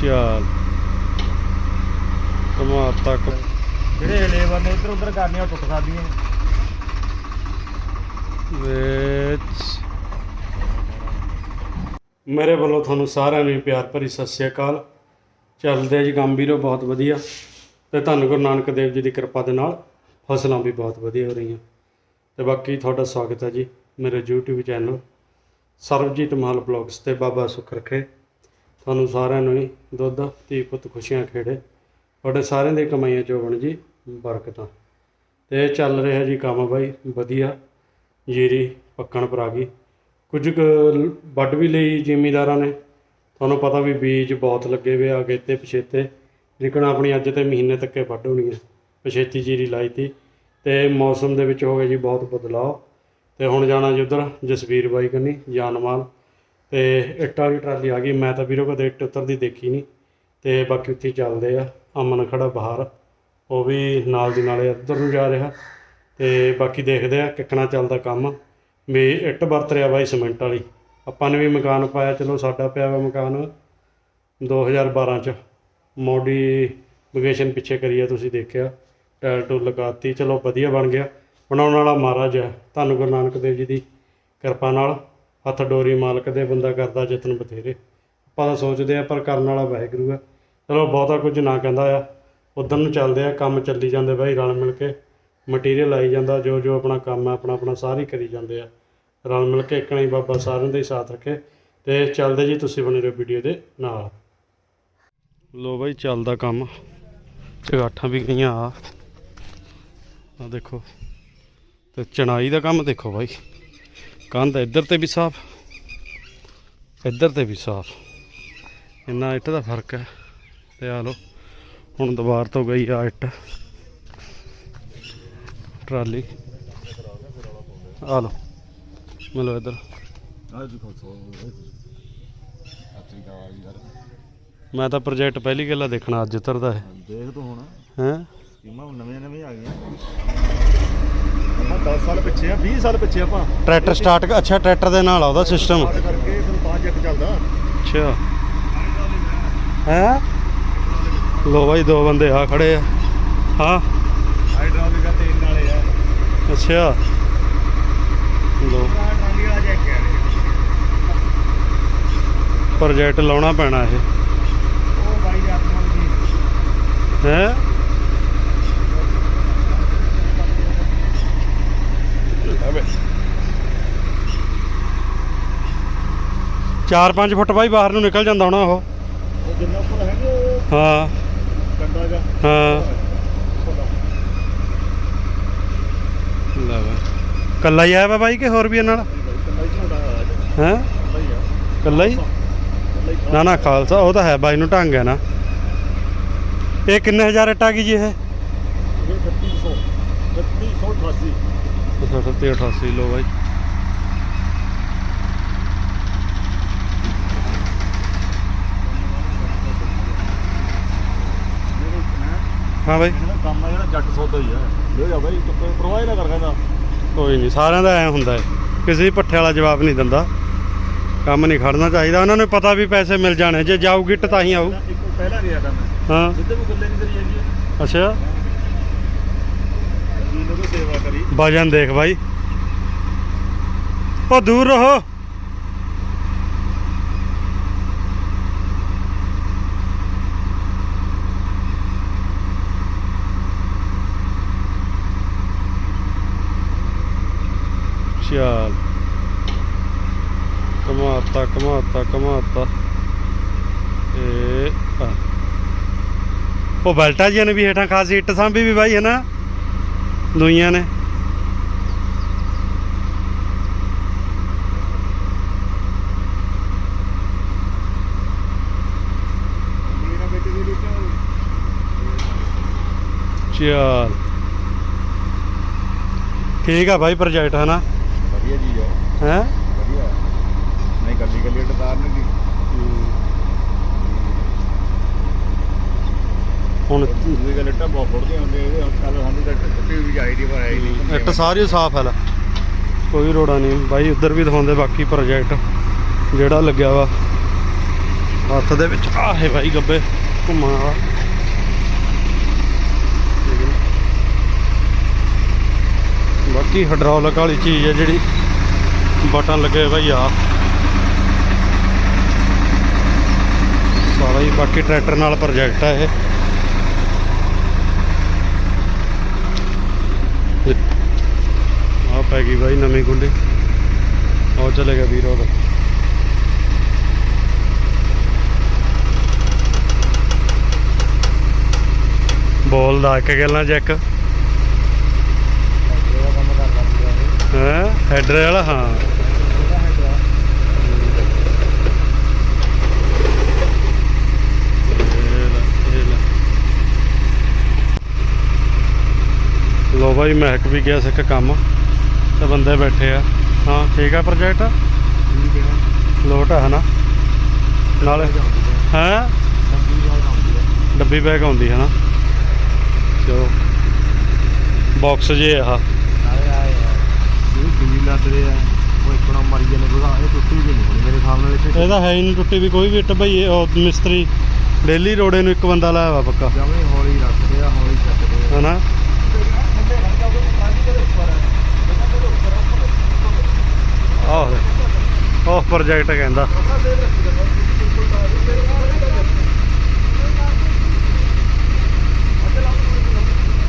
ਚੱਲ ਕਮਾਤਾ ਕ ਜਿਹੜੇ ਲੇਬਰ ਨੇ ਇੱਧਰ ਉੱਧਰ ਕਰਨੀਆਂ ਉਹ ਟੁੱਟ ਸਕਦੀਆਂ। ਵਿੱਚ। ਮੇਰੇ ਵੱਲੋਂ ਤੁਹਾਨੂੰ ਸਾਰਿਆਂ ਨੂੰ ਪਿਆਰ ਭਰੀ ਸਤਿ ਸ਼੍ਰੀ ਅਕਾਲ। ਚੱਲਦੇ ਜੀ ਕੰਮ ਵੀਰੋ ਬਹੁਤ ਵਧੀਆ। ਤੇ ਧੰਨ ਗੁਰੂ ਨਾਨਕ ਦੇਵ ਜੀ ਦੀ ਕਿਰਪਾ ਦੇ ਨਾਲ ਫਸਲਾਂ ਵੀ ਬਹੁਤ ਵਧੀਆ ਹੋ ਰਹੀਆਂ। ਤੇ ਬਾਕੀ ਤੁਹਾਡਾ ਸਵਾਗਤ ਹੈ ਜੀ ਮੇਰੇ YouTube ਚੈਨਲ ਸਰਬਜੀਤ ਮਾਲ ਬਲੌਗਸ ਤੇ ਬਾਬਾ ਸੁੱਖ ਰੱਖੇ ਤੁਹਾਨੂੰ ਸਾਰਿਆਂ ਨੂੰ ਹੀ ਦੁੱਧ, ਧੀ ਪੁੱਤ ਖੁਸ਼ੀਆਂ ਖੇੜੇ। ਤੁਹਾਡੇ ਸਾਰਿਆਂ ਦੀ ਕਮਾਈਆਂ ਚੋਂ ਬਣ ਜੀ ਬਰਕਤਾਂ। ਤੇ ਚੱਲ ਰਿਹਾ ਜੀ ਕੰਮ ਬਾਈ, ਵਧੀਆ। ਜੀਰੀ ਪੱਕਣ ਪਰ ਆ ਗਈ ਕੁਝ ਕੁ ਵੱਢ ਵੀ ਲਈ ਜ਼ਿਮੀਦਾਰਾਂ ਨੇ। ਤੁਹਾਨੂੰ ਪਤਾ ਵੀ ਬੀਜ ਬਹੁਤ ਲੱਗੇ ਹੋਏ ਆ ਅਗੇਤੇ ਪਛੇਤੇ। ਲੇਕਿਨ ਆਪਣੀ ਅੱਜ ਤੇ ਮਹੀਨੇ ਤੱਕ ਵੱਢ ਹੋਣੀ ਹੈ ਪਛੇਤੀ ਜੀਰੀ ਲਾਈ ਤੀ। ਤੇ ਮੌਸਮ ਦੇ ਵਿੱਚ ਹੋ ਗਿਆ ਜੀ ਬਹੁਤ ਬਦਲਾਅ। ਤੇ ਹੁਣ ਜਾਣਾ ਜੀ ਉਧਰ ਜਸਵੀਰ ਬਾਈ ਕੰਨੀ, ਜਾਨਮਾਲ। ਤੇ ਇੱਟ ਵਾਲੀ ਟਰਾਲੀ ਆ ਗਈ। ਮੈਂ ਤਾਂ ਵੀਰੋ ਕਦੇ ਇੱਟ ਉਤਰਦੀ ਦੇਖੀ ਨਹੀਂ ਤੇ ਬਾਕੀ ਉੱਥੇ ਚੱਲਦੇ ਆ। ਅਮਨ ਖੜਾ ਬਾਹਰ। ਉਹ ਵੀ ਨਾਲ ਦੀ ਨਾਲੇ ਇੱਧਰ ਨੂੰ ਜਾ ਰਿਹਾ। ਤੇ ਬਾਕੀ ਦੇਖਦੇ ਆ ਕਿੱਕਣਾ ਚੱਲਦਾ ਕੰਮ। ਵੀ ਇੱਟ ਵਰਤ ਰਿਹਾ ਬਾਈ ਸੀਮੈਂਟ ਵਾਲੀ। ਆਪਾਂ ਨੇ ਵੀ ਮਕਾਨ ਪਾਇਆ। ਚਲੋ ਸਾਡਾ ਪਿਆ ਵਾ ਮਕਾਨ। 2012 ਚ ਮੋਡੀਫਿਕੇਸ਼ਨ ਪਿੱਛੇ ਕਰੀ ਤੁਸੀਂ ਦੇਖਿਆ। ਟਾਇਲ ਟੂਲ ਲਗਾਤੀ। ਚਲੋ ਵਧੀਆ ਬਣ ਗਿਆ। ਬਣਾਉਣ ਵਾਲਾ ਮਹਾਰਾਜ ਹੈ। ਤੁਹਾਨੂੰ ਗੁਰੂ ਨਾਨਕ ਦੇਵ ਜੀ ਦੀ ਕਿਰਪਾ ਨਾਲ। ਹੱਥ ਡੋਰੀ ਮਾਲਕ ਦੇ ਬੰਦਾ ਕਰਦਾ ਯਤਨ ਬਥੇਰੇ। ਆਪਾਂ ਤਾਂ ਸੋਚਦੇ ਆ ਪਰ ਕਰਨ ਵਾਲਾ ਵਾਹਿਗੁਰੂ ਆ ਚਲੋ ਬਹੁਤਾ ਕੁਝ ਨਾ ਕਹਿੰਦਾ ਆ। ਉਧਰ ਨੂੰ ਚੱਲਦੇ ਆ ਕੰਮ ਚੱਲੀ ਜਾਂਦੇ ਬਾਈ ਰਲ ਮਿਲ ਕੇ। ਮਟੀਰੀਅਲ ਆਈ ਜਾਂਦਾ, ਜੋ ਜੋ ਆਪਣਾ ਕੰਮ ਹੈ, ਆਪਣਾ ਆਪਣਾ ਸਾਰੇ ਕਰੀ ਜਾਂਦੇ ਆ। ਰਲ ਮਿਲ ਕੇ ਇੱਕ ਨਹੀਂ ਬਾਬਾ ਸਾਰਿਆਂ ਦਾ ਹੀ ਸਾਥ ਰੱਖੇ। ਤੇ ਚੱਲਦੇ ਜੀ ਤੁਸੀਂ ਬਣੇ ਰਹੋ ਵੀਡੀਓ ਦੇ ਨਾਲ। ਲੋ ਬਾਈ ਚੱਲਦਾ ਕੰਮ। ਚਗਾਠਾਂ ਵੀ ਗਈਆਂ ਆ। ਆ ਦੇਖੋ। ਤੇ ਚਣਾਈ ਦਾ ਕੰਮ ਦੇਖੋ ਬਾਈ। ਕੰਧ ਇੱਧਰ ਤੇ ਵੀ ਸਾਫ਼ ਇੱਧਰ ਤੇ ਵੀ ਸਾਫ਼। ਇੰਨਾ ਇੱਟ ਦਾ ਫ਼ਰਕ ਹੈ ਤੇ ਆ ਲੋ ਹੁਣ ਦੁਬਾਰ ਤੋਂ ਗਈ ਆ ਇੱਟ। ਟਰਾਲੀ। ਆ ਲੋ ਮਿਲੋ ਇੱਧਰ। ਮੈਂ ਤਾਂ ਪ੍ਰੋਜੈਕਟ ਪਹਿਲੀ ਗੱਲਾਂ ਦੇਖਣਾ ਅੱਜ ਉਤਰਦਾ ਹੈ। ਦੇਖ ਤੂੰ ਹੁਣ। ਹੈ? ਸਕੀਮਾਂ ਨਵੇਂ ਨਵੇਂ ਆ ਗਈਆਂ। 10 ਸਾਲ ਪਿੱਛੇ ਆ 20 ਸਾਲ ਪਿੱਛੇ ਆਪਾਂ। ਟਰੈਕਟਰ ਸਟਾਰਟ ਅੱਛਾ ਟਰੈਕਟਰ ਦੇ ਨਾਲ ਆ ਉਹਦਾ ਸਿਸਟਮ start ਕਰਕੇ ਫਿਰ ਬਾਅਦ ਚੱਕ ਚੱਲਦਾ। ਅੱਛਾ। ਹੈ? ਲੋ ਬਾਈ ਦੋ ਬੰਦੇ ਆ ਖੜੇ ਆ। ਹਾਂ। ਹਾਈਡ੍ਰੋਲਿਕ ਦਾ ਤੇਲ ਨਾਲੇ ਆ। ਅੱਛਾ। ਲੋ ਟਰਾਲੀ ਵਾਲਾ ਜੈਕ ਹੈ ਪ੍ਰੋਜੈਕਟ ਲਾਉਣਾ ਪੈਣਾ ਇਹ। ਉਹ ਬਾਈ ਦੇ ਆਪਣਾ ਜੀ। ਹੈ? ਚਾਰ ਪੰਜ ਫੁੱਟ ਬਾਈ ਬਾਹਰ ਨੂੰ ਨਿਕਲ ਜਾਂਦਾ ਹੋਣਾ ਉਹ। ਉਹ ਜਿੰਨਾ ਉੱਪਰ ਹੈਗੇ ਉਹ ਹਾਂ। ਕੰਡਾ ਜਾ ਹਾਂ। ਲੈ ਵਾ ਕੱਲਾ ਹੀ ਆਇਆ ਵਾ ਬਾਈ ਕਿ ਹੋਰ ਵੀ ਇਹਨਾਂ ਨਾਲ? ਕੰਡਾ ਹੀ? ਝੋਟਾ ਆ ਜਾ ਹੈ ਕੰਡਾ ਹੀ ਆ ਕੱਲਾ ਹੀ? ਨਾ ਨਾ ਖਾਲਸਾ ਉਹ ਤਾਂ ਹੈ ਬਾਈ ਨੂੰ ਢੰਗ ਹੈ ਨਾ। ਇਹ ਕਿੰਨੇ ਹਜ਼ਾਰ ਇੱਟ ਗਈ ਜੀ ਇਹ? ਇਹ 3600 3688 ਸੱਤੇ 88 ਲੋ ਬਾਈ। ਹਾਂ ਬਾਈ। ਇਹਦਾ ਕੰਮ ਆ ਜਿਹੜਾ ਜੱਟ ਸੌਦਾ ਹੀ ਆ। ਲੈ ਜਾ ਬਾਈ ਤੂੰ ਪਰਵਾਹ ਹੀ ਨਾ ਕਰ ਕਹਿੰਦਾ। ਕੋਈ ਨਹੀਂ ਸਾਰਿਆਂ ਦਾ ਐ ਹੁੰਦਾ ਹੈ। ਕਿਸੇ ਪੱਠੇ ਵਾਲਾ ਜਵਾਬ ਨਹੀਂ ਦਿੰਦਾ। ਕੰਮ ਨਹੀਂ ਖੜਨਾ ਚਾਹੀਦਾ। ਉਹਨਾਂ ਨੂੰ ਪਤਾ ਵੀ ਪੈਸੇ ਮਿਲ ਜਾਣੇ। ਜੇ ਜਾਊਗੀ ਇੱਟ ਤਾਂ ਹੀ ਆਊ। ਇੱਕ ਪਹਿਲਾਂ ਗਿਆ ਤਾਂ ਮੈਂ ਹਾਂ। ਸਿੱਧੇ ਨੂੰ ਗੱਲੇ ਨਹੀਂ ਕਰੀ ਹੈਗੀ ਅੱਛਾ। ਜੀ ਸੇਵਾ ਕਰੀ। ਵਜਨ ਦੇਖ ਬਾਈ। ਉਹ ਦੂਰ ਰਹੋ। ਚੱਲ ਕਮਾਤਾ ਕਮਾਤਾ ਕਮਾਤਾ ਇਹ ਉਹ ਬਲਟਾ ਜੀ ਨੇ ਵੀ ਹੇਠਾਂ ਖਾਸੀ ਇੱਟ ਸਾਂਭੀ ਵੀ ਬਾਈ ਹੈ ਨਾ ਦੁਈਆਂ ਨੇ। ਚੱਲ ਠੀਕ ਆ ਬਾਈ ਪ੍ਰੋਜੈਕਟ ਹੈ ਨਾ ਹੈ? ਵਧੀਆ। ਨਹੀਂ ਗੱਲੀ ਗੱਲੀ ਟਕਾਰ ਨਹੀਂ ਦੀ ਹੁਣ ਦੂਜੀ ਗੱਲ ਇੱਟਾਂ ਬਹੁਤ ਫੁੱਟਦੀਆਂ ਹੁੰਦੇ ਇਹਦੇ ਹੁਣ ਕੱਲ ਸਾਨੂੰ ਤਾਂ ਟੁੱਟੀ ਵੀ ਆਈ ਦੀ ਪਰ ਆਈ ਨਹੀਂ ਇੱਟ ਸਾਰੀ ਸਾਫ਼ ਹੈ ਲੈ। ਕੋਈ ਰੋੜਾ ਨਹੀਂ ਬਾਈ ਉੱਧਰ ਵੀ ਦਿਖਾਉਂਦੇ ਬਾਕੀ ਪ੍ਰੋਜੈਕਟ ਜਿਹੜਾ ਲੱਗਿਆ ਵਾ। ਹੱਥ ਦੇ ਵਿੱਚ ਆਹ ਭਾਈ ਗੱਬੇ ਘੁੰਮਣ ਵਾਲਾ। ਬਾਕੀ ਹਾਈਡ੍ਰੋਲਿਕ ਵਾਲੀ ਚੀਜ਼ ਹੈ ਜਿਹੜੀ ਬਟਨ ਲੱਗੇ ਹੋਏ ਭਾਈ ਆ। ਸਾਰਾ ਹੀ ਬਾਕੀ ਟਰੈਕਟਰ ਨਾਲ ਪ੍ਰੋਜੈਕਟ ਹੈ ਇਹ। ਆ ਪੈ ਗਈ ਬਾਈ ਨਵੀਂ ਗੁੰਡੀ। ਉਹ ਚਲੇਗਾ ਵੀਰੋ ਦਾ ਬੋਲ ਦਾ ਕੇ ਗੱਲਾਂ ਚੈੱਕ ਇਹਦਾ ਕੰਮ ਕਰਦਾ ਹੈ? ਹੈਡਰ ਵਾਲਾ? ਹਾਂ ਇਹਦਾ ਹੈਗਾ ਇਹ ਲੈ, ਇਹ ਲੈ। ਲੋ ਬਾਈ ਮਹਿਕ ਵੀ ਗਿਆ ਸਿੱਖ ਕੰਮ। ਤੇ ਬੰਦੇ ਬੈਠੇ ਆ। ਹਾਂ ਠੀਕ ਆ ਪ੍ਰੋਜੈਕਟ? ਠੀਕ ਹੈ ਲੋਟ ਆ ਹਨਾ? ਨਾਲੇ ਹੈ? ਹੈ ਡੱਬੀ ਬੈਗ ਆਉਂਦੀ ਹੈ ਨਾ ਚਲੋ। ਬਾਕਸ ਜੇ ਆ। ਆਏ ਆ ਜਿਹੜੀ ਬਿਜਲੀ ਲੱਗ ਰਹੇ ਆ ਉਹ ਇੱਕਣਾ ਮਰੀ ਜਾਂਦੇ ਬਗਾ ਇਹ ਟੁੱਟੀ ਵੀ ਨਹੀਂ ਹੋਣੀ ਮੇਰੇ ਸਾਹਮਣੇ ਇੱਥੇ ਇਹਦਾ ਹੈ ਹੀ ਨਹੀਂ ਟੁੱਟੀ ਵੀ ਕੋਈ ਵੀ ਇੱਟ ਭਈ ਮਿਸਤਰੀ। ਡੇਲੀ ਰੋੜੇ ਨੂੰ ਇੱਕ ਬੰਦਾ ਲਾਇਆ ਵਾ ਪੱਕਾ। ਜਮੇ ਹੌਲੀ ਰੱਖਦੇ ਆ ਹੌਲੀ ਚੱਕਦੇ ਆ। ਹਨਾ? ਆਹ ਉਹ ਪ੍ਰੋਜੈਕਟ ਕਹਿੰਦਾ।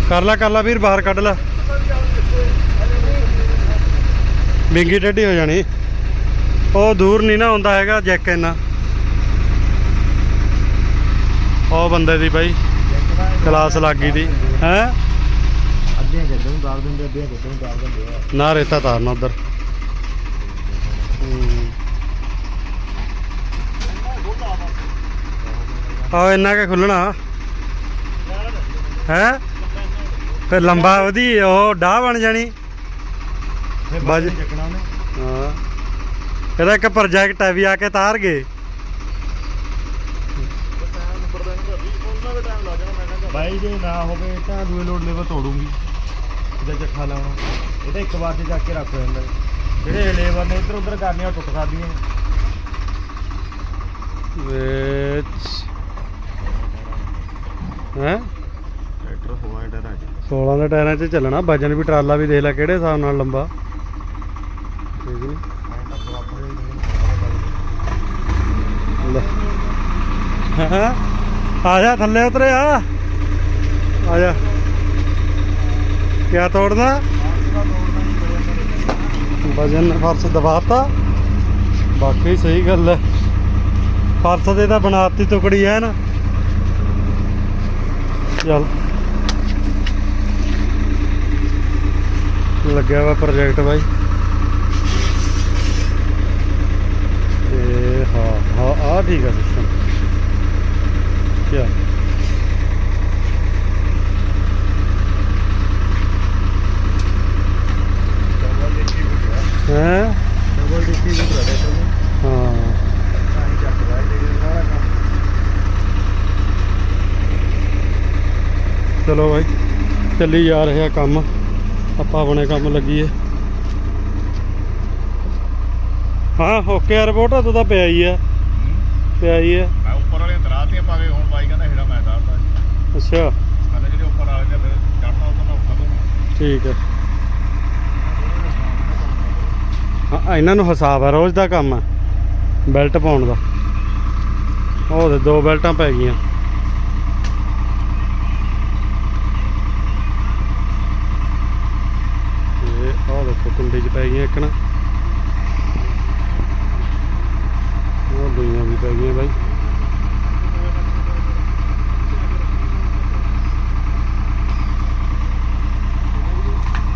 ਕਰ ਲੈ ਕਰ ਲੈ ਵੀਰ ਬਾਹਰ ਕੱਢ ਲੈ। ਬਿੰਗੀ ਟੇਢੀ ਹੋ ਜਾਣੀ। ਉਹ ਦੂਰ ਨਹੀਂ ਨਾ ਹੁੰਦਾ ਹੈਗਾ ਜੈਕ ਇੰਨਾ। ਉਹ ਬੰਦੇ ਦੀ ਬਾਈ ਕਲਾਸ ਲੱਗ ਗਈ ਦੀ। ਹੈ? ਅੱਧੀਆਂ ਗੱਡਾਂ ਨੂੰ ਤਾਰ ਦਿੰਦੇ ਅੱਧੀਆਂ ਗੱਡਾਂ ਨੂੰ ਤਾਰ ਦਿੰਦੇ ਨਾ ਰੇਤਾ ਤਾਰਨਾ ਉਧਰ। ਆ ਇੰਨਾ ਕਿ ਖੁੱਲਣਾ। ਹੈ? ਫਿਰ ਲੰਬਾ ਉਹਦੀ ਉਹ ਡਾਹ ਬਣ ਜਾਣੀ। ਬਾਜ- ਹਾਂ। ਇਹਦਾ ਇੱਕ ਪ੍ਰੋਜੈਕਟ ਹੈ ਵੀ ਆ ਕੇ ਤਾਰ ਗਏ। ਬਾਈ ਜੇ ਨਾ ਹੋਵੇ ਤਾਂ ਦੂਏ ਲੋਡ ਲੈਵਲ ਤੋੜੂੰਗੀ। ਇਹਦਾ ਚੱਖਾ ਲਾਉਣਾ। ਇਹ ਤਾਂ ਇੱਕ ਵਾਰ ਚ ਚੱਕ ਕੇ ਰੱਖ ਜਾਂਦਾ ਜਿਹੜੇ ਲੇਬਰ ਨੇ ਇੱਧਰ ਉੱਧਰ ਕਰਨੀਆਂ ਟੁੱਟ ਸਕਦੀਆਂ। ਵਿੱਚ। ਹੈ? ਟਰੈਕਟਰ ਹੋਇਆ ਡਰ ਅੱਜ 16 ਦੇ ਟਾਇਰਾਂ 'ਚ ਚੱਲਣਾ ਵਜਨ ਵੀ ਟਰਾਲਾ ਵੀ ਦੇਖ ਲੈ ਕਿਹੜੇ ਹਿਸਾਬ ਨਾਲ ਲੰਬਾ। ਠੀਕ ਨੀ? ਲੈ। ਹੈਂ? ਆ ਜਾ ਥੱਲੇ ਉਤਰੇ ਆ। ਆ ਜਾ। ਕਿਆ ਤੋੜਨਾ? ਵਜਨ ਫਰਸ਼ ਦਬਾਤਾ। ਬਾਕੀ ਸਹੀ ਗੱਲ ਹੈ। ਫਰਸ਼ ਦੇ ਤਾਂ ਬਣਾਤੀ ਟੁਕੜੀ ਹੈ ਨਾ ਚੱਲ। ਲੱਗਿਆ ਵਾ ਪ੍ਰੋਜੈਕਟ ਬਾਈ। ਤੇ ਹਾਂ ਹਾਂ ਆ ਠੀਕ ਆ ਸਿਸਟਮ ਕਿਆ ਹੈ ਡਬਲ ਡਿੱਕੀ ਵੀ ਤੁਹਾਡੇ ਤੋਂ ਹਾਂ ਤਾਂ ਹੀ ਚੱਕਦਾ ਇਹ ਸਾਰਾ ਕੰਮ ਚਲੋ ਬਾਈ ਚੱਲੀ ਜਾ ਰਿਹਾ ਕੰਮ। ਆਪਾਂ ਆਪਣੇ ਕੰਮ ਲੱਗੀਏ। ਹਾਂ ਓਕੇ ਰਿਪੋਰਟ ਤੂੰ ਤਾਂ ਪਿਆ ਹੀ ਆ। ਪਿਆ ਹੀ ਆ। ਮੈਂ ਉੱਪਰ ਵਾਲੀਆਂ ਤਰਾਤੀਆਂ ਪਾਵੇ ਹੁਣ ਬਾਈ ਕਹਿੰਦਾ ਹੀਰਾ ਮੈਂ ਤਾਰਦਾ ਅੱਛਾ। ਕਹਿੰਦਾ ਜਿਹੜੇ ਉੱਪਰ ਵਾਲੇ ਨੇ ਫਿਰ ਚੜਨਾ ਉਹਨਾਂ ਔਖਾ ਤੋਂ ਠੀਕ ਹੈ ਹਾਂ ਇਹਨਾਂ ਨੂੰ ਹਿਸਾਬ ਹੈ ਰੋਜ਼ ਦਾ ਕੰਮ ਹੈ ਬੈਲਟ ਪਾਉਣ ਦਾ। ਉਹ ਦੇ ਦੋ ਬੈਲਟਾਂ ਪੈ ਗਈਆਂ ਇਹ ਉਹ ਦੇਖੋ ਕੁੰਡੇ 'ਚ ਪੈ ਗਈਆਂ ਇੱਕ ਨਾ। ਉਹ ਦੂਈਆਂ ਵੀ ਪੈ ਗਈਆਂ ਬਾਈ।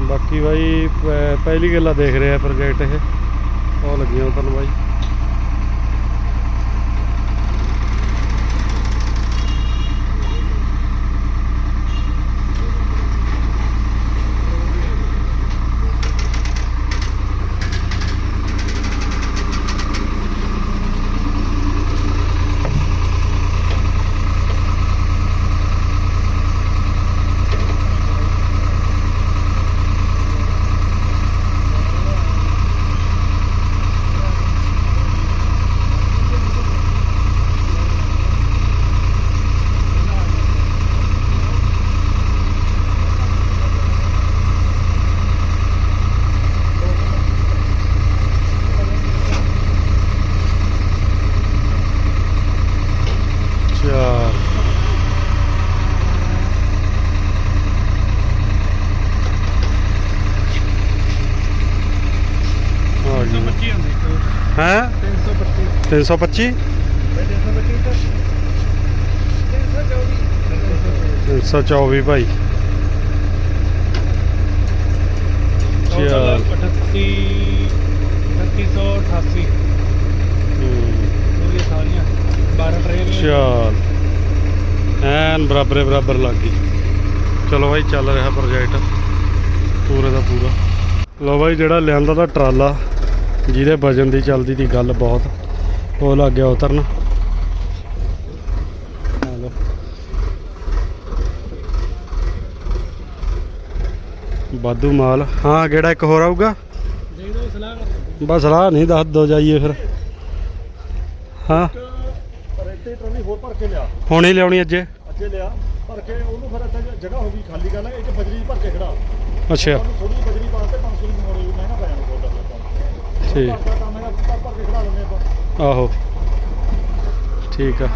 ਬਾਕੀ ਬਾਈ ਪਹਿਲੀ ਗੱਲਾਂ ਦੇਖ ਰਿਹਾ ਪ੍ਰੋਜੈਕਟ ਇਹ। ਉਹ ਲੱਗੀਆਂ ਤੁਹਾਨੂੰ ਬਾਈ। 325 ਮੈਂ 325 ਤਾਂ 324 ਭਾਈ। ਚੱਲ 38 3888 ਹੂੰ, ਸਾਰੀਆਂ। 12 ਟ੍ਰੇਨ ਚੱਲ ਐਨ ਬਰਾਬਰੇ ਬਰਾਬਰ ਲੱਗ ਗਈ। ਚਲੋ ਭਾਈ ਚੱਲ ਰਿਹਾ ਪ੍ਰੋਜੈਕਟ ਪੂਰੇ ਦਾ ਪੂਰਾ। ਲੋ ਭਾਈ ਜਿਹੜਾ ਲਿਆਂਦਾ ਦਾ ਟਰਾਲਾ। ਜਿਹਦੇ ਵਜਨ ਦੀ ਚੱਲਦੀ ਦੀ ਗੱਲ ਬਹੁਤ ਉਹ ਲੱਗ ਗਿਆ ਉਤਰਨ। ਵਾਧੂ ਮਾਲ। ਹਾਂ ਕਿਹੜਾ ਇੱਕ ਹੋਰ ਆਊਗਾ? ਬਸ ਸਲਾਹ ਨਹੀਂ ਦੱਸ ਦੋ ਜਾਈਏ ਫਿਰ। ਹਾਂ। ਰੇਤੇ ਟਰਾਲੀ ਹੋਰ ਭਰ ਕੇ ਲਿਆ ਹੁਣ ਹੀ ਲਿਆਉਣੀ ਅੱਜੇ। ਅੱਗੇ ਲਿਆ। ਭਰ ਕੇ ਉਹਨੂੰ ਫਿਰ ਇੱਥੇ ਜਗ੍ਹਾ ਹੋ ਗਈ ਖਾਲੀ ਕਰ ਲੈ ਇੱਕ ਬਜਰੀ ਭਰ ਕੇ ਖੜਾ। ਅੱਛਾ। ਉਹਨੂੰ ਥੋੜੀ ਬਜਰੀ ਪਾ ਤੇ 500 ਦੀ ਮੋੜੀ ਮਹਿੰਗਾ ਪੈ ਜਾਣਾ ਬਹੁਤ। ਜ਼ਿਆਦਾ ਠੀਕ। ਆਹੋ। ਠੀਕ ਆ।